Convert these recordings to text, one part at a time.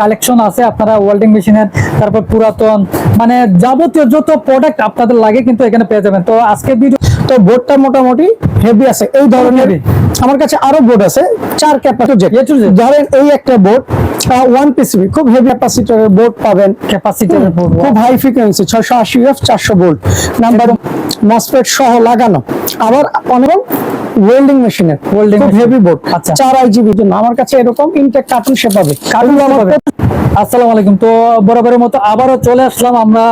Collection আছে আপনারা welding মেশিনের তারপর পুরাতন মানে যাবতীয় যত প্রোডাক্ট আপনাদের লাগে কিন্তু এখানে পেয়ে যাবেন। তো আজকে ভিডিও তো বোর্ডটা মোটামুটি হেভি আছে এই ধরনের আমার কাছে আরও বোর্ড আছে চার ক্যাপাসিটি। ধরেন এই একটা বোর্ড ওয়ান পিসিবি খুব হেভি ক্যাপাসিটরের বোর্ড পাবেন। ক্যাপাসিটির খুব হাই ফ্রিকোয়েন্সি ছয়শো আশি এফ চারশো ভোল্ট নাম্বার মসফেট সহ লাগানো। আবার অনেক ওয়েল্ডিং খুব machine। হেভি বোর্ড আচ্ছা। চার আইজিবির জন্য আমার কাছে এরকম ইনটেক কার্টুন পাবে কার্টুন পাবে। আসসালামু আলাইকুম তো বরাবরের মতো আবারও চলে আসলাম আমরা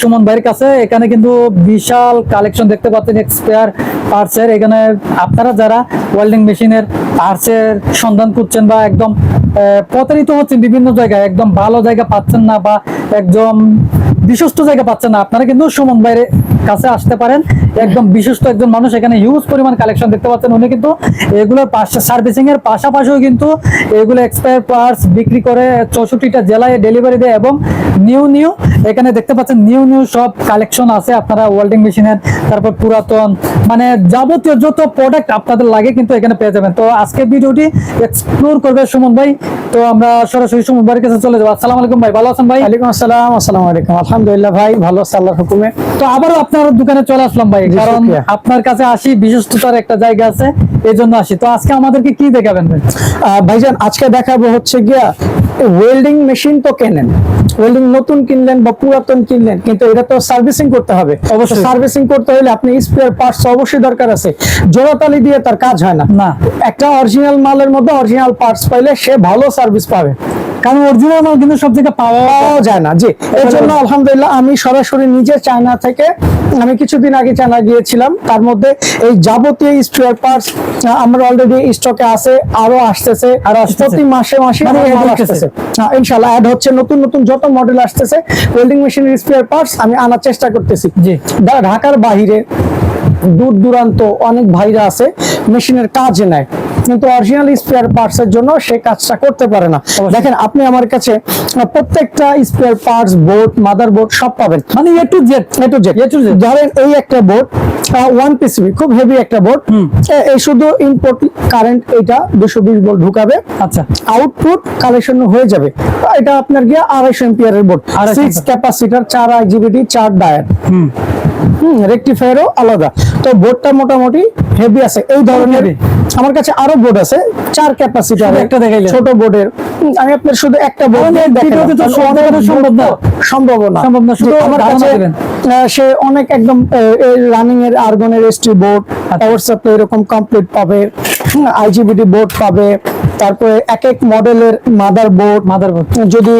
সুমন ভাইয়ের কাছে এখানে কিন্তু বিশাল কালেকশন দেখতে পাচ্ছেন এক্সপায়ার পার্টসের এখানে আপনারা যারা ওয়েল্ডিং মেশিনের পার্টসের সন্ধান করছেন বা একদম প্রতারিত হচ্ছেন বিভিন্ন জায়গায় একদম ভালো জায়গা পাচ্ছেন না বা একদম বিশ্বস্ত জায়গা পাচ্ছেন না আপনারা কিন্তু সুমন ভাইয়ের কাছে আসতে পারেন। একদম বিশ্বস্ত একজন মানুষ এখানে হিউজ পরিমাণ কালেকশন দেখতে পাচ্ছেন উনি কিন্তু। এগুলোর সার্ভিসিং এর পাশাপাশিও কিন্তু এগুলো এক্সপায়ার পার্টস বিক্রি করে চৌষট্টিটা জেলায় ডেলিভারি দেয় এবং নিউ নিউ এখানে দেখতে পাচ্ছেন নিউ নিউ সব কালেকশন আছে আপনারা ওয়েল্ডিং মেশিনের তারপর পুরাতন মানে যাবতীয় যত প্রোডাক্ট আপনাদের লাগে কিন্তু এখানে পেয়ে যাবেন। তো আজকে ভিডিওটি এক্সপ্লোর করবে সুমন ভাই। তো আমরা সরাসরি সুমন ভাইয়ের কাছে চলে যাব। আসসালামু আলাইকুম ভাই ভালো আছেন ভাই? ওয়ালাইকুম আসসালাম আসসালামু আলাইকুম। আলহামদুলিল্লাহ ভাই ভালো আছে আল্লাহর হুকুমে। তো আবারও আপনার দোকানে চলে আসলাম ভাই কারণ আপনার কাছে আসি বিশ্বস্ততার একটা জায়গা আছে এই জন্য আসি। তো আজকে আমাদেরকে কি দেখাবেন ভাইজান আজকে দেখাবো হচ্ছে গিয়া ওয়েল্ডিং মেশিন তো কেনেন? ওয়েল্ডিং নতুন কিনলেন বা পুরাতন কিনলেন কিন্তু এটা তো সার্ভিসিং করতে হবে। অবশ্যই। সার্ভিসিং করতে হলে আপনি স্পেয়ার পার্টস অবশ্যই দরকার আছে। জোড়াতালি দিয়ে তার কাজ হয় না। না। একটা অরিজিনাল মালের মধ্যে অরিজিনাল পার্টস পাইলে সে ভালো সার্ভিস পাবে। কারণ অরিজিনাল মাল কিন্তু সব জায়গায় পাওয়া পাওয়া যায় না। জি এর জন্য আলহামদুলিল্লাহ আমি সরাসরি নিজে চায়না থেকে আমি কিছুদিন আগে চায়না গিয়েছিলাম। তার মধ্যে এই যাবতীয় স্পেয়ার পার্টস আমরা অলরেডি স্টকে আছে আরও আসতেছে আর প্রতি মাসে মাসে মানে। আসতেছে। হ্যাঁ, ইনশাআল্লাহ অ্যাড হচ্ছে নতুন নতুন যত মডেল আসতেছে ওয়েল্ডিং মেশিনের স্পেয়ার পার্টস আমি আনার চেষ্টা করতেছি। জি। ঢাকার বাইরে দূর দূরান্ত অনেক ভাইরা আছে মেশিনের কাজ নেয়। কিন্তু অরিজিনাল স্পেয়ার পার্টস এর জন্য সে কাজটা করতে পারে না। দেখেন আপনি আমার কাছে প্রত্যেকটা spare parts board mother board সব পাবেন। মানে A to Z A to Z A to Z। ধরেন এই একটা বোর্ড ওয়ান পিসিবি খুব হেভি একটা বোর্ড এই শুধু ইনপুট কারেন্ট এটা দুশো বিশ ভোল্ট ঢুকাবে। আচ্ছা। আউটপুট কালেকশন হয়ে যাবে। এটা আপনার গিয়ে আড়াইশো এম্পিয়ারের বোর্ড 250 সিক্স ক্যাপাসিটার চার আইজিবিটি চার ডায়ার হুম রেকটিফায়ারও আলাদা। তো বোর্ডটা মোটামুটি হেভি আছে। এই ধরনের আমার কাছে আরও বোর্ড আছে চার ক্যাপাসিটার শুধু একটা। ছোট বোর্ডের আমি আপনার শুধু একটা বোর্ড সম্ভব না। সম্ভব না। সম্ভব না, শুধু আমার কাছে সে অনেক একদম রানিং এর আর্গনের এসটি বোর্ড সাপ্লাই এরকম কমপ্লিট পাবে। আইজিবিটি বোর্ড পাবে। তারপরে এক এক মডেলের মাদার বোর্ড মাদারবোর্ড যদি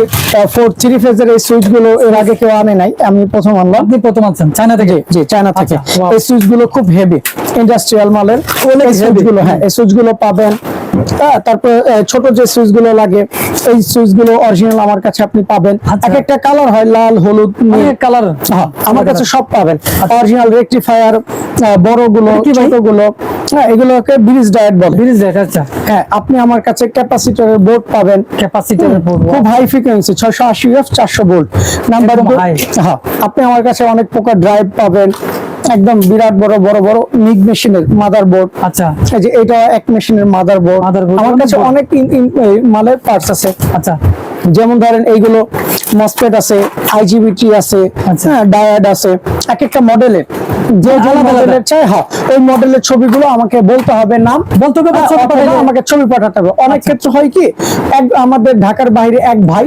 ফোর থ্রি ফেজের এই সুইচগুলো এর আগে কেউ আনে নাই আমি প্রথম আনলাম। আপনি প্রথম আছেন চায়না থেকে? জি চায়না থেকে। আচ্ছা, এই সুইচগুলো খুব হেভি ইন্ডাস্ট্রিয়াল মালের। এই সুইচগুলো হ্যাঁ এই সুইচগুলো পাবেন। হ্যাঁ, তারপরে ছোট যে সুইচগুলো লাগে এই সুইচগুলো অরিজিনাল আমার কাছে আপনি পাবেন। আচ্ছা। এক একটা কালার হয় লাল হলুদ। কালার হ্যাঁ, আমার কাছে সব পাবেন। অরিজিনাল রেকটিফায়ার বড়গুলো কি ছোটগুলো হ্যাঁ এগুলোকে ব্রিজ ডায়েট বলে। ব্রিজ রেট আচ্ছা। হ্যাঁ আপনি আমার কাছে ক্যাপাসিটরের বোর্ড পাবেন। ক্যাপাসিটারের খুব হাই ফ্রিকোয়েন্সি ছয়শো আশি এফ চারশো ভোল্ট নাম্বার। হ্যাঁ আপনি আমার কাছে অনেক প্রকার ড্রাইভ পাবেন। একদম বিরাট বড় বড় বড় মিগ মেশিনের মাদার বোর্ড আচ্ছা। এই যে এটা এক মেশিনের মাদার বোর্ড আমার কাছে অনেক মালের পার্টস আছে। আচ্ছা। যেমন ধরেন এইগুলো মসপেট আছে আইজিবিটি আছে আচ্ছা। হ্যাঁ ডায়াড আছে। এক একটা মডেলের যে। মডেলের চাই হ্যাঁ ওই মডেলের ছবিগুলো আমাকে বলতে হবে নাম। বলতে হবে পাঠালে- আমাকে ছবি পাঠাতে হবে। অনেক ক্ষেত্রে হয় কি এক আমাদের ঢাকার বাইরে এক ভাই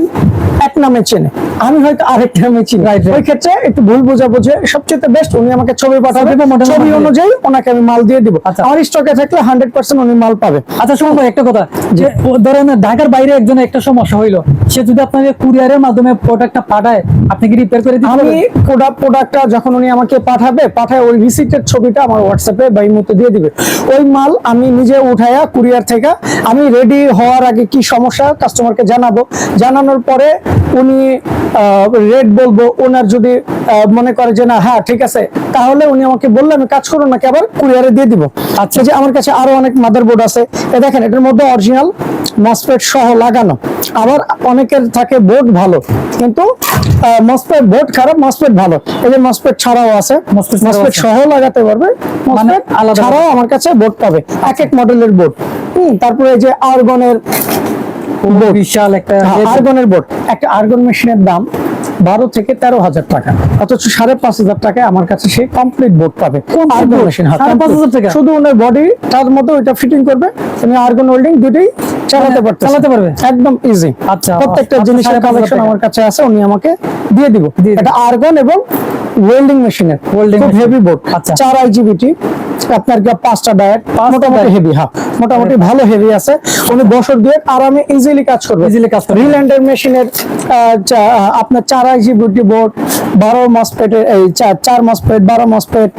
এক নামে চেনে। আমি হয়তো আরেক নামে চিনি. ওই ক্ষেত্রে একটু ভুল বোঝাবুঝে সবচেয়ে বেস্ট উনি আমাকে ছবি পাঠাবে। ছবি অনুযায়ী ওনাকে আমি মাল দিয়ে দিব। আচ্ছা। আমার স্টকে থাকলে হান্ড্রেড পার্সেন্ট উনি মাল পাবে। আচ্ছা শুনুন ভাই একটা কথা। যে ধরেন ঢাকার বাইরে একজন একটা সমস্যা হইল। সে যদি আপনাকে কুরিয়ারের মাধ্যমে প্রোডাক্টটা পাঠায় আপনি কি রিপেয়ার করে দিতে আমি প্রোডাক্ট প্রোডাক্টটা যখন উনি আমাকে পাঠাবে পাঠায় ওই রিসিপ্টের ছবিটা আমার হোয়াটসঅ্যাপে বা ইমোতে দিয়ে দিবে। ওই মাল আমি নিজে উঠাইয়া কুরিয়ার থেকে আমি রেডি হওয়ার আগে কি সমস্যা কাস্টমারকে জানাব। জানানোর পরে উনি রেট বলব ওনার যদি মনে করে যে না হ্যাঁ ঠিক আছে তাহলে উনি আমাকে বললে আমি কাজ করব নাকি আবার কুরিয়ারে দিয়ে দিব। আচ্ছা। যে আমার কাছে আরও অনেক মাদার বোর্ড আছে এ দেখেন এটার মধ্যে অরিজিনাল মসফেট সহ লাগানো। আবার অনেকের থাকে বোর্ড ভালো কিন্তু মসফেট বোর্ড খারাপ মসফেট ভালো। এই যে মসফেট ছাড়াও আছে মসফেট সহ লাগাতে পারবে মানে আলাদা ছাড়াও আমার কাছে বোর্ড পাবে এক এক মডেলের বোর্ড হুম তারপরে এই যে আরগনের বিশাল একটা আর্গনের বোর্ড। একটা আর্গন মেশিনের দাম বারো থেকে তেরো হাজার টাকা। অথচ সাড়ে পাঁচ হাজার টাকায় আমার কাছে সেই কমপ্লিট বোর্ড পাবে। আর্গন মেশিন সাড়ে পাঁচ হাজার টাকা? শুধু ওনার বডি তার মতো ওইটা ফিটিং করবে উনি আর্গন ওয়েল্ডিং দুটোই চালাতে মানে পারতে চালাতে পারবে? একদম ইজি আচ্ছা, প্রত্যেকটা আচ্ছা, জিনিসের কালেকশন আমার কাছে আছে উনি আমাকে দিয়ে দিব। এটা আর্গন এবং ওয়েল্ডিং মেশিনের machine। Heavy board. আচ্ছা। চার আইজিবিটি আপনার কি পাঁচটা ডায়েট মোটামুটি হেভি হ্যাঁ মোটামুটি ভালো হেভি আছে। উনি বছর দুয়েক আরামে ইজিলি কাজ করবে। ইজিলি কাজ করবে। রিল্যান্ডের মেশিনের আপনার চার আইজিবিটি বোর্ড বারো মসপেটের এই চার চার মসপেট বারো মসপেট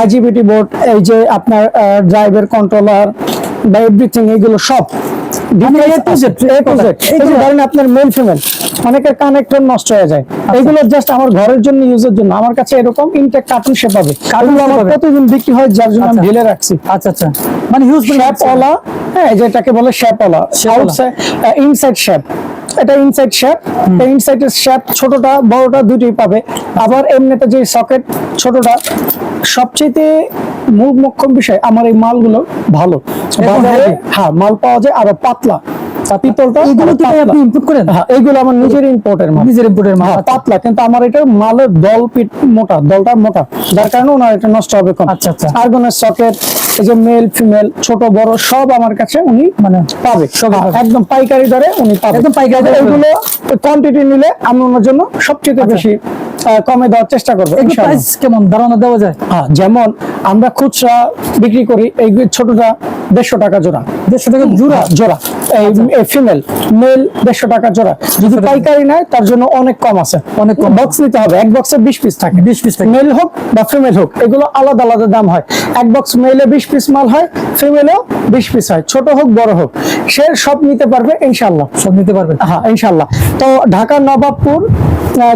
আইজিবিটি বোর্ড এই যে আপনার ড্রাইভের কন্ট্রোলার বা এভরিথিং এগুলো সব। আপনার মেল ফিমেল অনেকের কানেক্টর নষ্ট হয়ে যায়। আচ্ছা। এগুলো জাস্ট আমার ঘরের জন্য ইউজের জন্য। আমার কাছে এরকম ইনটেক কার্টুন সে পাবে। কার্টুন আমার। প্রতিদিন বিক্রি হয় যার জন্য আমি আচ্ছা। ঢেলে রাখছি। আচ্ছা আচ্ছা। মানে হিউজ শ্যাপওয়ালা হ্যাঁ যেটাকে বলে শ্যাপওয়ালা ইনসাইড শ্যাপ এটা ইনসাইড শ্যাপ ইনসাইডের শ্যাপ ছোটটা বড়টা দুটোই পাবে। আবার এমনিতে যে সকেট ছোটটা সবচেয়ে মূল মুখ্যম বিষয় আমার এই মালগুলো ভালো। বাজারে হ্যাঁ মাল পাওয়া যায় আরও পাতলা। পিতলটা এগুলো আরও কি ভাই পাতলা। আপনি ইনপুট করেন? হ্যাঁ এইগুলো আমার নিজের ইম্পোর্টের মাল। নিজের ইনপুটের মাল হ্যাঁ, পাতলা কিন্তু আমার এটা মালের দল পিট মোটা দলটা মোটা। যার কারণে ওনার এটা নষ্ট হবে কম। আচ্ছা, আচ্ছা। আর্গনের সকেট এই যে মেল ফিমেল ছোট বড় সব আমার কাছে উনি মানে পাবে। একদম পাইকারি দরে উনি পাবে। একদম পাইকারি দরে এগুলো কোয়ান্টিটি নিলে আমি ওনার জন্য সবচেয়ে বেশি কমে দেওয়ার চেষ্টা করব প্রাইস কেমন? ধারণা দেওয়া যায়? হ্যাঁ যেমন আমরা খুচরা বিক্রি করি এই ছোটটা দেড়শো টাকা জোড়া। দেড়শো টাকা জোড়া? হ্যাঁ, জোড়া। এই ফিমেল মেল দেড়শো টাকা জোড়া। যদি পাইকারি নেয় তার জন্য অনেক কম আছে। অনেক কম। বক্স নিতে হবে। এক বক্সে বিশ পিস থাকে। বিশ পিস থাকে। মেল হোক বা ফিমেল হোক এগুলো আলাদা আলাদা দাম হয়। এক বক্স মেলে বিশ পিস মাল হয় ফিমেলও বিশ পিস হয়। ছোট হোক বড় হোক। সে সব নিতে পারবে ইনশাল্লাহ সব নিতে পারবেন হ্যাঁ ইনশাল্লাহ তো ঢাকা নবাবপুর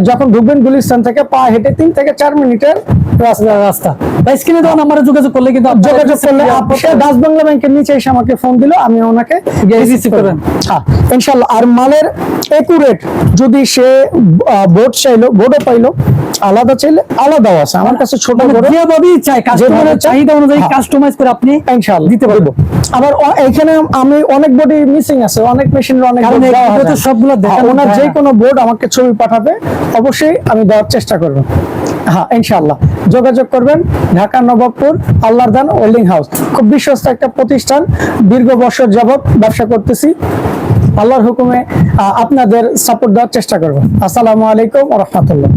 যখন ঢুকবেন গুলিস্তান থেকে পা হেঁটে তিন থেকে চার মিনিটের রাস্তা রাস্তা। ভাই স্ক্রিনে দেওয়া নাম্বারে যোগাযোগ করলে কিন্তু যোগাযোগ করলে receive আপ- সে ডাচ বাংলা ব্যাংকের নিচে এসে আমাকে ফোন দিল আমি ওনাকে receive করবেন। হ্যাঁ ইনশাল্লাহ আর মালের একুরেট যদি সে বোর্ড চাইলো বোর্ডও পাইলো আলাদা চাইলে আলাদাও আছে। আমার কাছে ছোট মানে বড় যেভাবেই চাই কাস্টমারের চাহিদা অনুযায়ী হ্যাঁ। কাস্টমাইজ করে আপনি ইনশাল্লাহ দিতে পারব আবার এখানে আমি অনেক বডি মিসিং আছে অনেক মেশিনের অনেক কারণ। সবগুলো হ্যাঁ, ওনার যে কোনো বোর্ড আমাকে ছবি পাঠাবে অবশ্যই আমি দেওয়ার চেষ্টা করব। হ্যাঁ ইনশাআল্লাহ। যোগাযোগ করবেন ঢাকা নবাবপুর আল্লাহর দান ওয়েল্ডিং হাউস খুব বিশ্বস্ত একটা প্রতিষ্ঠান দীর্ঘ বছর যাবৎ ব্যবসা করতেছি। আল্লাহর হুকুমে আপনাদের সাপোর্ট দেওয়ার চেষ্টা করব। আসসালামু আলাইকুম রহমতুল্লাহ।